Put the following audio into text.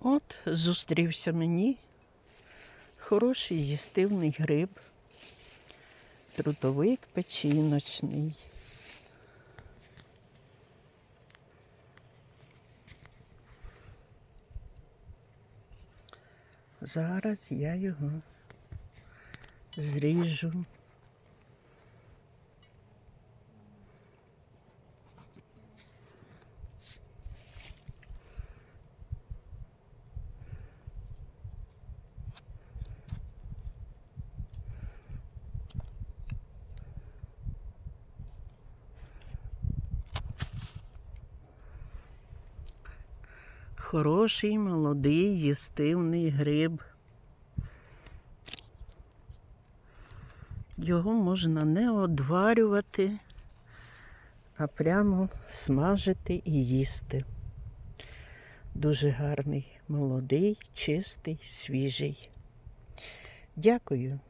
От зустрівся мені хороший їстивний гриб, трутовик печіночний. Зараз я його зріжу. Хороший молодий їстивний гриб. Його можна не одварювати, а прямо смажити і їсти. Дуже гарний, молодий, чистий, свіжий. Дякую.